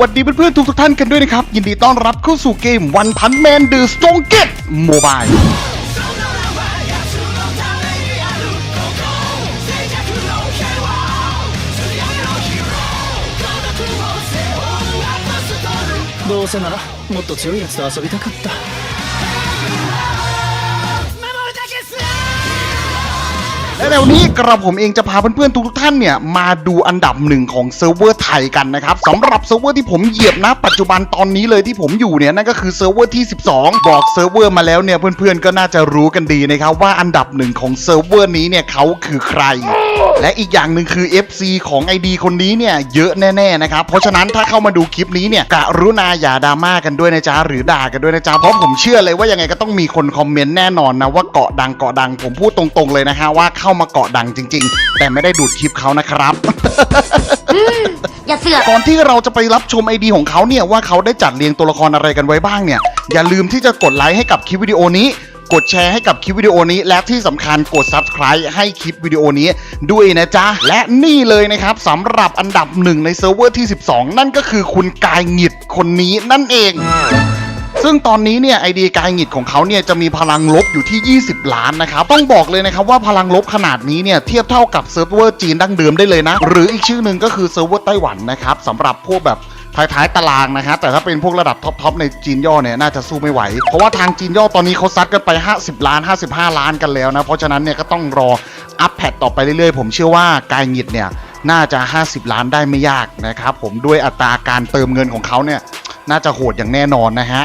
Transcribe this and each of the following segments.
วัสดีเพื่อนๆทุกทุกๆท่านกันด้วยนะครับ ยินดีต้อนรับเข้าสู่เกม One Punch Man The Strongest Mobile どうせならもっと強いやつと遊びたかった และในวันนี้กระผมเองจะพาเพื่อนๆทุกๆท่านเนี่ยมาดูอันดับหนึ่งของเซิร์ฟเวอร์ไทยกันนะครับสำหรับเซิร์ฟเวอร์ที่ผมเหยียบนะ ปัจจุบันตอนนี้เลยที่ผมอยู่เนี่ยนั่นก็คือเซิร์ฟเวอร์ที่ 12 บอกเซิร์ฟเวอร์มาแล้วเนี่ยเพื่อนๆก็น่าจะรู้กันดีนะครับว่าอันดับหนึ่งของเซิร์ฟเวอร์นี้เนี่ยเขาคือใคร และอีกอย่างหนึ่งคือ FC ของ ID คนนี้เนี่ยเยอะแน่ๆนะครับ เพราะฉะนั้นถ้าเข้ามาดูคลิปนี้เนี่ยกรุณาอย่าดราม่ากันด้วยนะจ๊ะหรือด่ากันด้วยนะจ๊ะเพราะผมเชื่อเลยว่ายังไงก็ต้องมีคนคอมเมนต์แน่นอนนะว่าเกาะดังเกาะดังผมพูดตรงๆเลยนะฮะว่าเข้ามาเกาะดังจริง ๆ แต่ไม่ได้ดูดคลิปเขานะครับอย่าเสือกก่อนที่เราจะไปรับชมไอดีของเขาเนี่ยว่าเขาได้จัดเรียงตัวละครอะไรกันไว้บ้างเนี่ยอย่าลืมที่จะกดไลค์ให้กับคลิปวิดีโอนี้ กดแชร์ให้กับคลิปวิดีโอนี้ และที่สำคัญกด subscribe ให้คลิปวิดีโอนี้ด้วยนะจ๊ะ และนี่เลยนะครับสำหรับอันดับหนึ่งในเซิร์ฟเวอร์ที่ 12 นั่นก็คือคุณกายหงิดคนนี้นั่นเองซึ่งตอนนี้เนี่ยไอเดียกายหงิดของเขาเนี่ยจะมีพลังลบอยู่ที่ 20 ล้านนะครับต้องบอกเลยนะครับว่าพลังลบขนาดนี้เนี่ยเทียบเท่ากับเซิร์ฟเวอร์จีนดั้งเดิมได้เลยนะ หรืออีกชื่อหนึ่งก็คือเซิร์ฟเวอร์ไต้หวันนะครับสำหรับพวกแบบ ท้ายๆตารางนะครับแต่ถ้าเป็นพวกระดับท็อปๆในจีนย่อเนี่ยน่าจะสู้ไม่ไหว เพราะว่าทางจีนย่อตอนนี้เขาซัดกันไป 50 ล้าน 55 ล้านกันแล้วนะเพราะฉะนั้นเนี่ยก็ต้องรออัพแพดต่อไปเรื่อยๆ ผมเชื่อว่ากายหงิดเนี่ยน่าจะ 50 ล้านได้ไม่ยากนะครับผมด้วยอัตราการเติมเงินของเขาเนี่ยน่าจะโหดอย่างแน่นอนนะฮะ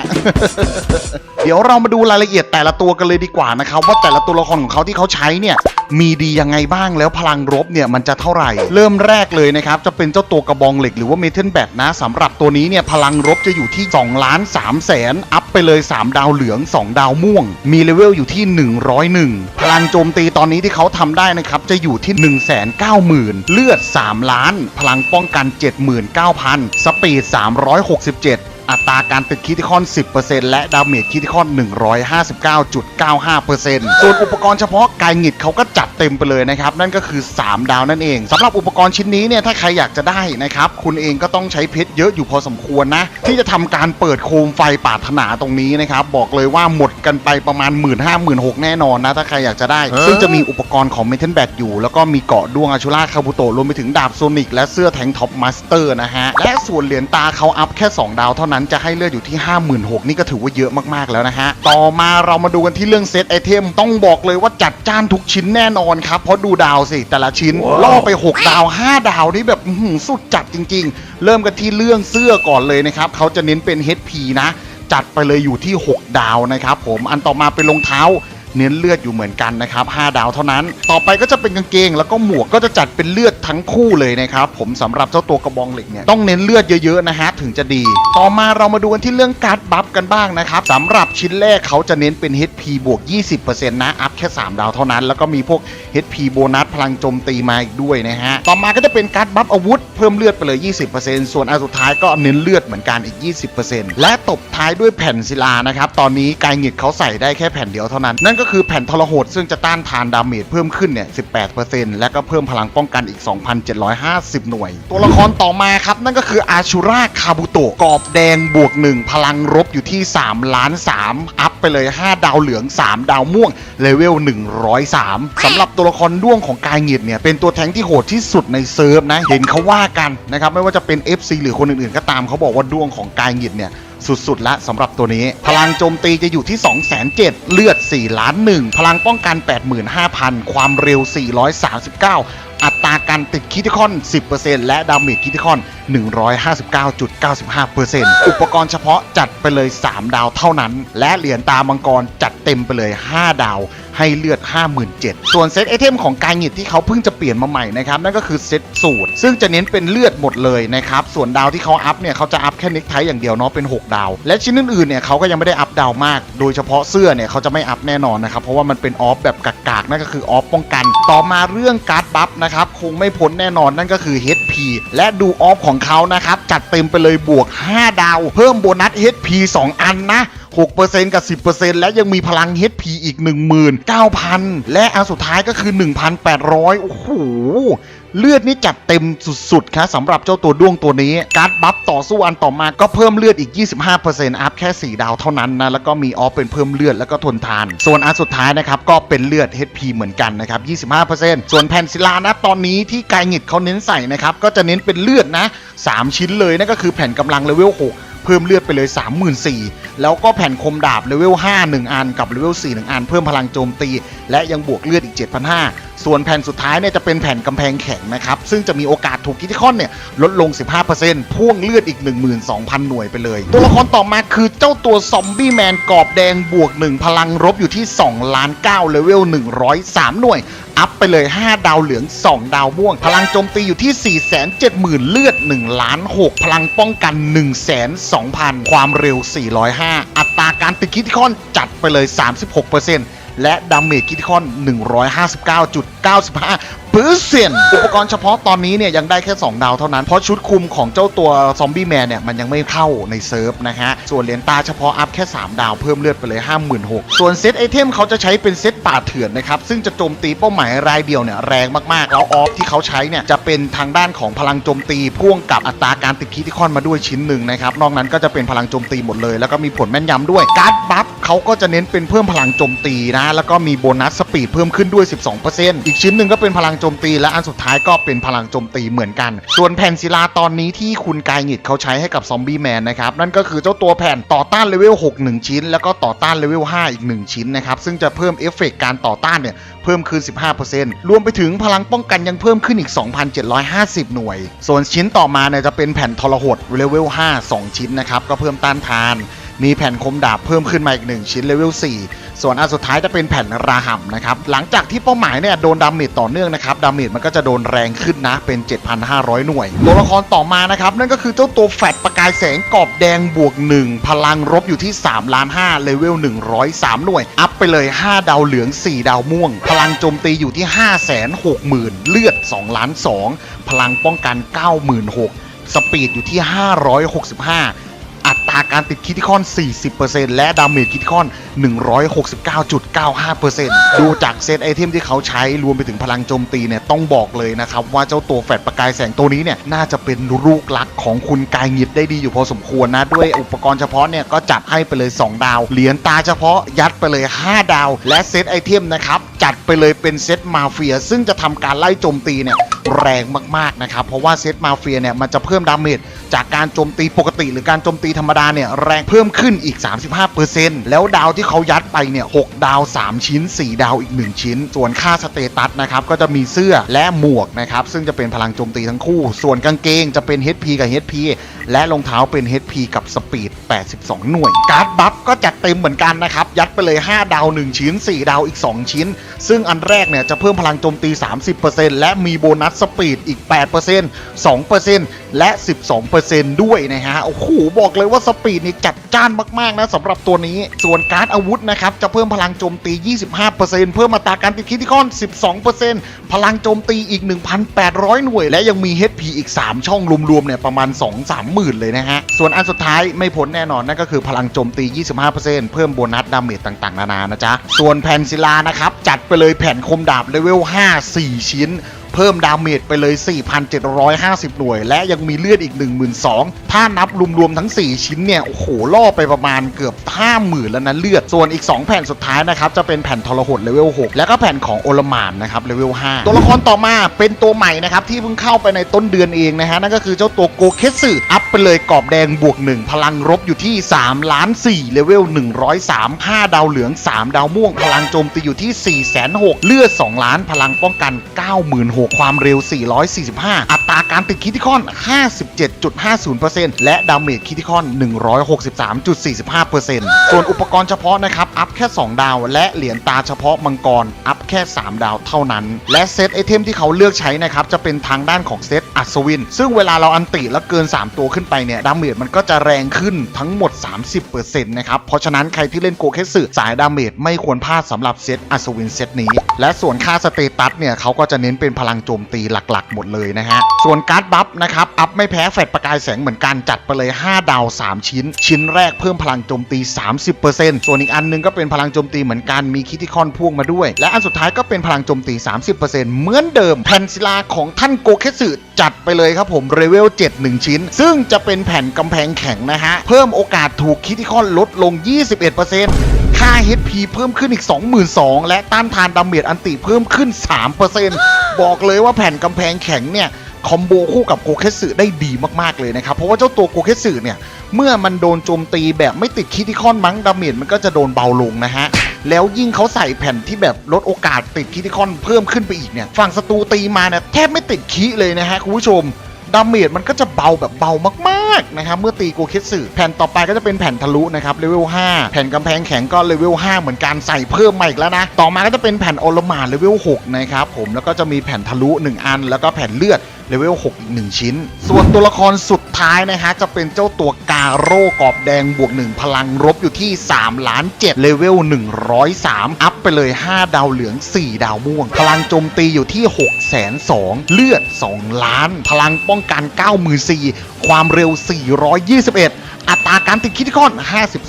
เดี๋ยวเรามาดูรายละเอียดแต่ละตัวกันเลยดีกว่านะครับว่าแต่ละตัวละครของเขาที่เขาใช้เนี่ย มีดียังไงบ้างแล้วพลังรบเนี่ยมันจะเท่าไหร่ เริ่มแรกเลยนะครับ จะเป็นเจ้าตัวกระบองเหล็กหรือว่าเมทัลแบทนะสำหรับตัวนี้เนี่ยพลังรบจะอยู่ที่2ล้าน3แสนอัพไปเลย 3 ดาวเหลือง 2 ดาวม่วง มีเลเวลอยู่ที่ 101 พลังโจมตีตอนนี้ที่เขาทำได้นะครับจะอยู่ที่ 1 9 0 0 0 0 เลือด 3 ล้าน พลังป้องกัน 79,000 สปีด 367 อัตราการติดคิติคอน 10%และดาเมจคิติคอน 159.95%ส่วนอุปกรณ์เฉพาะกายหงิดเขาก็จัดเต็มไปเลยนะครับ นั่นก็คือ 3 ดาวนั่นเองสำหรับอุปกรณ์ชิ้นนี้เนี่ย ถ้าใครอยากจะได้นะครับ คุณเองก็ต้องใช้เพชรเยอะอยู่พอสมควรนะ ที่จะทำการเปิดโคมไฟปรารถนาตรงนี้นะครับ บอกเลยว่าหมดกันไปประมาณ 1 5 0 0 0 0 6แน่นอนนะ ถ้าใครอยากจะได้ ซึ่งจะมีอุปกรณ์ของเมทัลแบทอยู่ แล้วก็มีเกาะดวงอาชูราคาบุโตะรวมไปถึงดาบโซนิกและเสื้อแทงท็อปมาสเตอร์นะฮะและส่วนเหรียญตาเขาอัพแค่ 2 ดาวเท่านั้นจะให้เลือดอยู่ที่ 56,000นี่ก็ถือว่าเยอะมากๆแล้วนะฮะ ต่อมาเรามาดูกันที่เรื่องเซตไอเทมต้องบอกเลยว่าจัดจ้านทุกชิ้นแน่นอนครับ เพราะดูดาวสิ แต่ละชิ้น ล่อไป 6 ดาว 5 ดาวนี่แบบอื้อหือสุดจัดจริง ๆ เริ่มกันที่เรื่องเสื้อก่อนเลยนะครับเขาจะเน้นเป็น HP นะ จัดไปเลยอยู่ที่ 6 ดาวนะครับผมอันต่อมาเป็นรองเท้า เน้นเลือดอยู่เหมือนกันนะครับ5ดาวเท่านั้น ต่อไปก็จะเป็นกางเกง แล้วก็หมวกก็จะจัดเป็นเลือดทั้งคู่เลยนะครับผมสำหรับเจ้าตัวกระบองเหล็กเนี่ยต้องเน้นเลือดเยอะๆนะฮะถึงจะดี ต่อมาเรามาดูกันที่เรื่องการ์ดบัฟกันบ้างนะครับสำหรับชิ้นแรกเขาจะเน้นเป็น HP บวก 20%นะอัพแค่ 3 ดาวเท่านั้น แล้วก็มีพวก HP โบนัสพลังโจมตีมาอีกด้วยนะฮะต่อมาก็จะเป็นการ์ดบัฟอาวุธเพิ่มเลือดไปเลย 20%ส่วนอันสุดท้ายก็เน้นเลือดเหมือนกันอีก 20%และตบท้ายด้วยแผ่นศิลานะครับตอนนี้กายหงิดเขาใส่ได้แค่แผ่นเดียวเท่านั้นนั่นก็คือแผ่นทรหดซึ่งจะต้านทานดาเมจเพิ่มขึ้นเนี่ย 18%และก็เพิ่มพลังป้องกันอีก 2,750 หน่วย ตัวละครต่อมาครับ นั่นก็คืออาชูราคาบุโตะกรอบแดงบวก 1 พลังรบอยู่ที่ 3 ล้าน 3 อัพไปเลย 5 ดาวเหลือง 3 ดาวม่วง เลเวล 103สำหรับตัวละครด้วงของกายหงิดเนี่ย เป็นตัวแทงที่โหดที่สุดในเซิร์ฟนะ เห็นเขาว่ากันนะครับไม่ว่าจะเป็น FC หรือคนอื่นๆ ก็ตามเขาบอกว่าด้วงของกายหงิดเนี่ย สุดๆ ละสำหรับตัวนี้ พลังโจมตีจะอยู่ที่2 7 0 0 0เลือด 4 ล้านหนึ่งพลังป้องกัน 85,000 ความเร็ว 439 อัตราการติดคิติคอน 10%และดาเมจคิติคอน 159.95%อุปกรณ์เฉพาะจัดไปเลย 3 ดาวเท่านั้น และเหรียญตามังกรจัดเต็มไปเลย 5 ดาว ให้เลือด 57,000ส่วนเซตไอเทมของกายหงิดที่เขาเพิ่งจะเปลี่ยนมาใหม่นะครับนั่นก็คือเซตสูตร ซึ่งจะเน้นเป็นเลือดหมดเลยนะครับส่วนดาวที่เขาอัพเนี่ยเขาจะอัพแค่เน็กไทอย่างเดียวเนาะเป็น 6 ดาว และชิ้นอื่นๆเนี่ยเขาก็ยังไม่ได้อัพดาวมาก โดยเฉพาะเสื้อเนี่ยเขาจะไม่อัพแน่นอนนะครับเพราะว่ามันเป็นออฟแบบกากๆนั่นก็คือออฟป้องกัน ต่อมาเรื่องการ์ดบัฟนะครับคงไม่พ้นแน่นอนนั่นก็คือ HP และดูออฟของเขานะครับจัดเต็มไปเลยบวก 5 ดาว เพิ่มโบนัส HP 2 อันนะ 6%กับ 10%และยังมีพลัง HP อีก 19,000 และอันสุดท้ายก็คือ 1,800 โอ้โห เลือดนี่จัดเต็มสุดๆครับสำหรับเจ้าตัวด้วงตัวนี้ การ์ดบัฟต่อสู้อันต่อมาก็เพิ่มเลือดอีก 25%อัพแค่ 4 ดาวเท่านั้นนะ แล้วก็มีออฟเป็นเพิ่มเลือดแล้วก็ทนทาน ส่วนอันสุดท้ายนะครับก็เป็นเลือด HP เหมือนกันนะครับ 25%ส่วนแผ่นศิลานะตอนนี้ที่กายหงิดเขาเน้นใส่นะครับก็จะเน้นเป็นเลือดนะ 3 ชิ้นเลยนั่นก็คือแผ่นกำลังเลเวล6 เพิ่มเลือดไปเลย 34,000 แล้วก็แผ่นคมดาบเลเวล 5 1 อันกับเลเวล 4 1 อัน เพิ่มพลังโจมตี และยังบวกเลือดอีก 7,500 ส่วนแผ่นสุดท้ายเนี่ยจะเป็นแผ่นกำแพงแข็งนะครับ ซึ่งจะมีโอกาสถูกคิทิคอนเนี่ยลดลง 15%พ่วงเลือดอีก 12,000 หน่วยไปเลย ตัวละครต่อมาคือเจ้าตัวซอมบี้แมนกรอบแดงบวก 1 พลังรบอยู่ที่ 2 ล้าน9เลเวล 103 หน่วยอัพ ไปเลย 5 ดาวเหลือง 2 ดาวม่วง พลังโจมตีอยู่ที่ 470,000 เลือด1ล้าน6พลังป้องกัน102,000 ความเร็ว 405 อัตราการติดคิดคอนจัดไปเลย 36%และดาเมจคิดคอน 159.95 ปอร์เซ็นต์อุปกรณ์เฉพาะตอนนี้เนี่ยยังได้แค่ 2 ดาวเท่านั้น เพราะชุดคุมของเจ้าตัวซอมบี้แมนเนี่ยมันยังไม่เข้าในเซิร์ฟนะฮะ ส่วนเหรียญตาเฉพาะอัพแค่ 3 ดาวเพิ่มเลือดไปเลย 56,000ส่วนเซตไอเทมเขาจะใช้เป็นเซตป่าเถื่อนนะครับ ซึ่งจะโจมตีเป้าหมายรายเดียวเนี่ยแรงมากๆ แล้วออฟที่เขาใช้เนี่ยจะเป็นทางด้านของพลังโจมตีพ่วงกับอัตราการติดคิทิคอนมาด้วยชิ้นหนึ่งนะครับนอกนั้นก็จะเป็นพลังโจมตีหมดเลย แล้วก็มีผลแม่นยำด้วยการ์ดบัฟเขาก็จะเน้นเป็นเพิ่มพลังโจมตีนะแล้วก็มีโบนัสสปีดเพิ่มขึ้นด้วย 12%อีกชิ้นหนึ่งก็เป็นพลังโจมตี และอันสุดท้ายก็เป็นพลังโจมตีเหมือนกัน ส่วนแผ่นศิลาตอนนี้ที่คุณกายหงิดเขาใช้ให้กับซอมบี้แมนนะครับนั่นก็คือเจ้าตัวแผ่นต่อต้านเลเวล6 1 ชิ้น แล้วก็ต่อต้านเลเวล5อีก 1 ชิ้นนะครับซึ่งจะเพิ่มเอฟเฟกต์การต่อต้านเนี่ยเพิ่มขึ้น 15%รวมไปถึงพลังป้องกันยังเพิ่มขึ้นอีก 2,750 หน่วย ส่วนชิ้นต่อมาเนี่ยจะเป็นแผ่นทรหดเลเวล5 2 ชิ้นนะครับก็เพิ่มต้านทาน มีแผ่นคมดาบเพิ่มขึ้นมาอีก 1 ชิ้นเลเวล4 ส่วนอันสุดท้ายจะเป็นแผ่นราห่ำนะครับ หลังจากที่เป้าหมายเนี่ยโดนดาเมจต่อเนื่องนะครับ ดาเมจมันก็จะโดนแรงขึ้นนะ เป็น 7,500 หน่วย ตัวละครต่อมานะครับ นั่นก็คือเจ้าตัวแฟดประกายแสงกรอบแดงบวก 1 พลังรบอยู่ที่3ล้าน5เลเวล103 หน่วย อัพไปเลย 5 ดาวเหลือง 4 ดาวม่วง พลังโจมตีอยู่ที่ 560,000 เลือด2ล้าน2พลังป้องกัน 96,000สปีดอยู่ที่ 565อั ตราการติดคิทิคอน 40%และดาเมจคิทิคอน 169.95%ดูจากเซตไอเทมที่เขาใช้รวมไปถึงพลังโจมตีเนี่ยต้องบอกเลยนะครับ ว่าเจ้าตัวแฟดประกายแสงตัวนี้เนี่ยน่าจะเป็นลูกหลักของคุณกายหงิดได้ดีอยู่พอสมควรนะ ด้วยอุปกรณ์เฉพาะเนี่ยก็จัดให้ไปเลย 2 ดาว เหรียญตาเฉพาะยัดไปเลย 5 ดาว และเซตไอเทมนะครับจัดไปเลยเป็นเซตมาเฟีย ซึ่งจะทำการไล่โจมตีเนี่ย แรงมากๆนะครับ เพราะว่าเซตมาเฟียเนี่ยมันจะเพิ่มดาเมจจากการโจมตีปกติ หรือการโจมตีธรรมดาเนี่ยแรงเพิ่มขึ้นอีก 35%แล้วดาวที่เขายัดไปเนี่ย6ดาว 3 ชิ้น 4 ดาวอีก 1 ชิ้น ส่วนค่าสเตตัสนะครับก็จะมีเสื้อและหมวกนะครับซึ่งจะเป็นพลังโจมตีทั้งคู่ ส่วนกางเกงจะเป็น HP กับ HP และรองเท้าเป็น HP กับสปีด 82 หน่วย การ์ดบัฟก็จัดเต็มเหมือนกันนะครับ ยัดไปเลย 5 ดาว 1 ชิ้น 4 ดาวอีก 2 ชิ้น ซึ่งอันแรกเนี่ยจะเพิ่มพลังโจมตี 30%และมีโบนัสสปีดอีก 8% 2%และ 12%ด้วยนะฮะ โอ้โห บอกเลยว่าสปีดนี่จัดจ้านมาก ๆ นะสำหรับตัวนี้ ส่วนการ์ดอาวุธนะครับ จะเพิ่มพลังโจมตี 25%เพิ่มอัตราการติดคิทิคอน 12%พลังโจมตีอีก 1,800 หน่วย และยังมี HP อีก 3 ช่องรวม ๆ เนี่ย ประมาณ 2-3 หมื่นเลยนะฮะ ส่วนอันสุดท้ายไม่พ้นแน่นอนนั่นก็คือพลังโจมตี 25%เพิ่มโบนัสดาเมจต่าง ๆ นานานะจ๊ะ ส่วนแผ่นศิลานะครับจัดไปเลยแผ่นคมดาบเลเวล5 4 ชิ้น เพิ่มดาเมจไปเลย 4,750 หน่วย และยังมีเลือดอีก 12,000 ถ้านับรวมๆทั้ง 4 ชิ้นเนี่ย โอ้โห ล่อไปประมาณเกือบ 50,000 แล้วนะเลือด ส่วนอีก 2 แผ่นสุดท้ายนะครับ จะเป็นแผ่นทรหดเลเวล 6 แล้วก็แผ่นของโอลมานนะครับเลเวล 5 ตัวละครต่อมาเป็นตัวใหม่นะครับ ที่เพิ่งเข้าไปในต้นเดือนเองนะฮะนั่นก็คือเจ้าตัวโกเคสึอัพไปเลยกรอบแดงบวก 1 พลังรบอยู่ที่3ล้าน4เลเวล103 5 ดาวเหลือง 3 ดาวม่วง พลังโจมตีอยู่ที่4 6 0 0เลือด2ล้านพลังป้องกัน 96,000ความเร็ว 445 อั การติดคิทิคอน 57.50%และดาเมจคิทิคอน 163.45%ส่วนอุปกรณ์เฉพาะนะครับ อัพแค่ 2 ดาว และเหรียญตาเฉพาะมังกร อัพแค่ 3 ดาวเท่านั้น และเซตไอเทมที่เขาเลือกใช้นะครับ จะเป็นทางด้านของเซตอัศวิน ซึ่งเวลาเราอันติแล้วเกิน 3 ตัวขึ้นไปเนี่ย ดาเมจมันก็จะแรงขึ้นทั้งหมด 30%นะครับ เพราะฉะนั้นใครที่เล่นโกเคสึสายดาเมจไม่ควรพลาดสำหรับเซตอัศวินเซตนี้ และส่วนค่าสเตตัสเนี่ยเขาก็จะเน้นเป็นพลังโจมตีหลักๆ หมดเลยนะฮะส่วนการ์ดบัฟนะครับ อัพไม่แพ้แฟดประกายแสงเหมือนกันจัดไปเลย 5 ดาว 3 ชิ้น ชิ้นแรกเพิ่มพลังโจมตี 30%ส่วนอีกอันหนึงก็เป็นพลังโจมตีเหมือนกันมีคิติคอนพ่วงมาด้วย และอันสุดท้ายก็เป็นพลังโจมตี 30%เหมือนเดิมแผ่นศิลาของท่านโกเคสึจัดไปเลยครับผมเรเวล7 1 ชิ้น ซึ่งจะเป็นแผ่นกำแพงแข็งนะฮะเพิ่มโอกาสถูกคิติคอนลดลง 21%ค่า HP เพิ่มขึ้นอีก 22,000 และต้านทานดาเมจอันติเพิ่มขึ้น 3%บอกเลยว่าแผ่นกำแพงแข็งเนี่ย คอมโบคู่กับโกเคสึได้ดีมากๆเลยนะครับ เพราะว่าเจ้าตัวโกเคสึเนี่ย เมื่อมันโดนโจมตีแบบไม่ติดคิติคอนมั้งดาเมจมันก็จะโดนเบาลงนะฮะ แล้วยิ่งเขาใส่แผ่นที่แบบลดโอกาสติดคิติคอนเพิ่มขึ้นไปอีกเนี่ยฝั่งศัตรูตีมาเนี่ยแทบไม่ติดคิเลยนะฮะคุณผู้ชมดาเมจมันก็จะเบาแบบเบามากๆนะครับเมื่อตีโกเคสึแผ่นต่อไปก็จะเป็นแผ่นทะลุนะครับเลเวล 5 แผ่นกำแพงแข็งก็เลเวล 5 เหมือนกันใส่เพิ่มมาอีกแล้วนะ ต่อมาก็จะเป็นแผ่นอลมาเลเวล 6 นะครับผมแล้วก็จะมีแผ่นทะลุ 1 อัน แล้วก็แผ่นเลือด เลเวล6อีก 1 ชิ้น ส่วนตัวละครสุดท้ายนะฮะ จะเป็นเจ้าตัวกาโร่กรอบแดงบวก 1 พลังรบอยู่ที่3ล้าน7เลเวล 103 อัพไปเลย 5 ดาวเหลือง 4 ดาวม่วง พลังโจมตีอยู่ที่6แสน2เลือด 2 ล้าน พลังป้องกัน 9 4 0 0ความเร็ว 421 อัตราการติดคิติคอน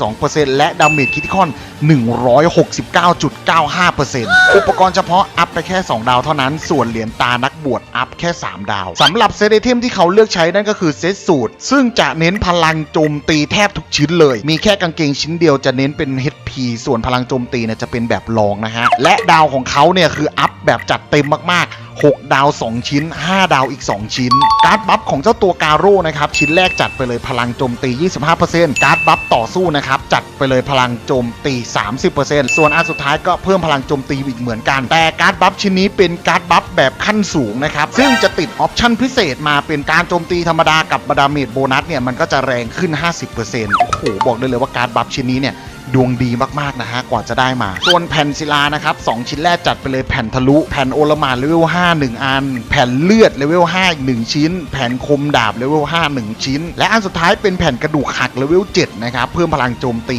52%และดาเมจคิติคอน 169.95%อุปกรณ์เฉพาะอัพไปแค่ 2 ดาวเท่านั้น ส่วนเหรียญตานักบวชอัพแค่ 3 ดาว สำหรับเซตไอเทมที่เขาเลือกใช้นั่นก็คือเซตสูตร ซึ่งจะเน้นพลังโจมตีแทบทุกชิ้นเลย มีแค่กางเกงชิ้นเดียวจะเน้นเป็น HP ส่วนพลังโจมตีเนี่ยจะเป็นแบบรองนะฮะ และดาวของเขาเนี่ยคืออัพแบบจัดเต็มมากๆ 6 ดาว 2 ชิ้น 5 ดาวอีก 2 ชิ้น การ์ดบัฟของเจ้าตัวกาโร่นะครับ ชิ้นแรกจัดไปเลยพลังโจมตี 25%การ์ดบัฟต่อสู้นะครับ จัดไปเลยพลังโจมตี 30%ส่วนอันสุดท้ายก็เพิ่มพลังโจมตีอีกเหมือนกัน แต่การ์ดบัฟชิ้นนี้เป็นการ์ดบัฟแบบขั้นสูงนะครับ ซึ่งจะติดออปชั่นพิเศษมาเป็นการโจมตีธรรมดากับบาดาเมจโบนัสเนี่ยมันก็จะแรงขึ้น 50%โอ้โหบอกได้เลยว่าการ์ดบัฟชิ้นนี้เนี่ย ดวงดีมากๆนะฮะกว่าจะได้มา ส่วนแผ่นศิลานะครับ2ชิ้นแรกจัดไปเลยแผ่นทะลุ แผ่นโอลมานเลเวล5 1 อัน แผ่นเลือดเลเวล5อีก1ชิ้น แผ่นคมดาบเลเวล5 1 ชิ้น และอันสุดท้ายเป็นแผ่นกระดูกหักเลเวล7นะครับเพิ่มพลังโจมตี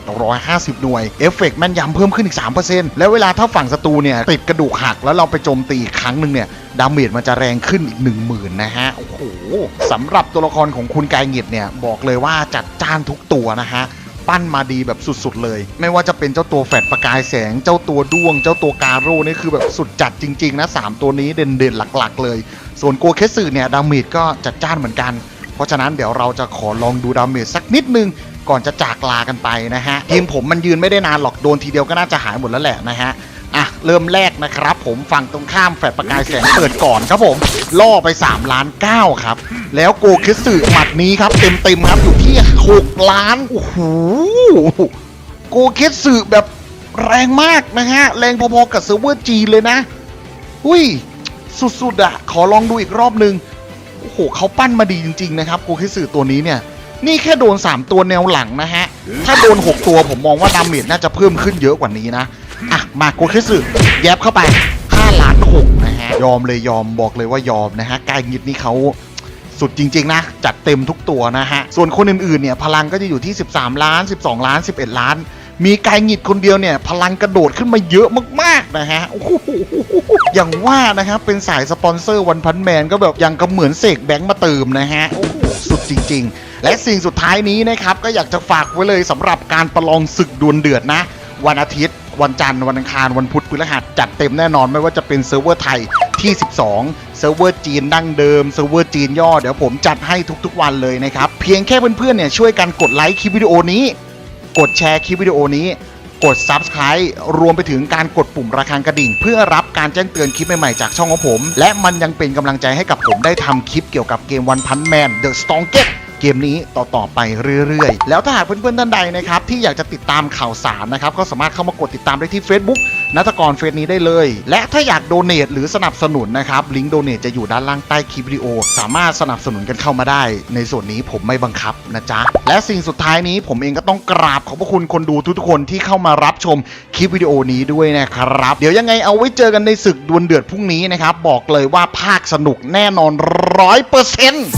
3,750 หน่วยเอฟเฟกต์แม่นยำเพิ่มขึ้นอีก 3%แล้วเวลาถ้าฝั่งศัตรูเนี่ยติดกระดูกหักแล้วเราไปโจมตีอีกครั้งหนึ่งเนี่ยดาเมจมันจะแรงขึ้นอีก 1 0,000นะฮะโอ้โหสำหรับตัวละครของคุณกายหงิดเนี่ยบอกเลยว่าจัดจ้านทุกตัวนะฮะ ปั้นมาดีแบบสุดๆเลย ไม่ว่าจะเป็นเจ้าตัวแฟดประกายแสง เจ้าตัวด้วง เจ้าตัวการโร่นี่คือแบบสุดจัดจริง ๆ นะ 3 ตัวนี้เด่นๆหลักๆ เลย ส่วนโกเคสึเนี่ยดาเมจก็จัดจ้านเหมือนกัน เพราะฉะนั้นเดี๋ยวเราจะขอลองดูดาเมจสักนิดนึงก่อนจะจากลากันไปนะฮะทีมผมมันยืนไม่ได้นานหรอกโดนทีเดียวก็น่าจะหายหมดแล้วแหละนะฮะอะเริ่มแรกนะครับ ผมฝั่งตรงข้ามแฟดประกายแสงเปิดก่อนครับผม ล่อไป3ล้าน9ครับ แล้วโกคิสึหมัดนี้ครับเต็มๆครับอยู่ ที่6ล้าน โอ้โหโกคิสึแบบแรงมากนะฮะ แรงพอๆกับเซิร์ฟเวอร์จีนเลยนะ อุ้ย สุดๆอะขอลองดูอีกรอบนึง โอ้โหเขาปั้นมาดีจริง ๆ นะครับโกคิสึตัวนี้เนี่ย นี่แค่โดน 3 ตัวแนวหลังนะฮะ ถ้าโดน 6 ตัวผมมองว่าดาเมจน่าจะเพิ่มขึ้นเยอะกว่านี้นะ อะ มาโกคิสึแยบเข้าไป5ล้าน6นะฮะ ยอมเลยยอมบอกเลยว่ายอมนะฮะกายงิดนี่เขา สุดจริงๆนะ จัดเต็มทุกตัวนะฮะ ส่วนคนอื่นๆเนี่ยพลังก็จะอยู่ที่ 13 ล้าน 12 ล้าน 11 ล้าน มีกายหงิดคนเดียวเนี่ย พลังกระโดดขึ้นมาเยอะมากๆนะฮะโอ้โหอย่างว่านะครับเป็นสายสปอนเซอร์วันพันแมนก็แบบยังก็เหมือนเสกแบงค์มาเติมนะฮะโอ้โหสุดจริง ๆ และสิ่งสุดท้ายนี้นะครับก็อยากจะฝากไว้เลยสำหรับการประลองศึกดวลเดือดนะ วันอาทิตย์วันจันทร์วันอังคารวันพุธพฤหัสจัดเต็มแน่นอนไม่ว่าจะเป็นเซิร์ฟเวอร์ไทยที่ 12 เซิร์ฟเวอร์จีนดั้งเดิมเซิร์ฟเวอร์จีนย่อเดี๋ยวผมจัดให้ทุกๆวันเลยนะครับ เพียงแค่เพื่อนๆเนี่ยช่วยกันกดไลค์คลิปวิดีโอนี้ กดแชร์คลิปวิดีโอนี้ กด Subscribe รวมไปถึงการกดปุ่มระฆังกระดิ่ง เพื่อรับการแจ้งเตือนคลิปใหม่ๆจากช่องของผม และมันยังเป็นกำลังใจให้กับผมได้ทำคลิปเกี่ยวกับเกมวันพันแมน The Strongest เกมนี้ต่อๆไปเรื่อยๆ แล้วถ้าหากเพื่อนๆท่านใดนะครับที่อยากจะติดตามข่าวสารนะครับก็สามารถเข้ามากดติดตามได้ที่ Facebook นัทกรเฟซนี้ได้เลย และถ้าอยากโดเน a หรือสนับสนุนนะครับลิงก์โดเน a จะอยู่ด้านล่างใต้คลิปวิดีโอ สามารถสนับสนุนกันเข้ามาได้ ในส่วนนี้ผมไม่บังคับนะจ๊ะและสิ่งสุดท้ายนี้ผมเองก็ต้องกราบขอบพระคุณคนดูทุกๆคนที่เข้ามารับชมคลิปวิดีโอนี้ด้วยนะครับ เดี๋ยวยังไงเอาไว้เจอกันในศึกดวลเดือดพรุ่งนี้นะครับบอกเลยว่าภาคสนุกแน่นอนร้อยเปอร์เซ็นต์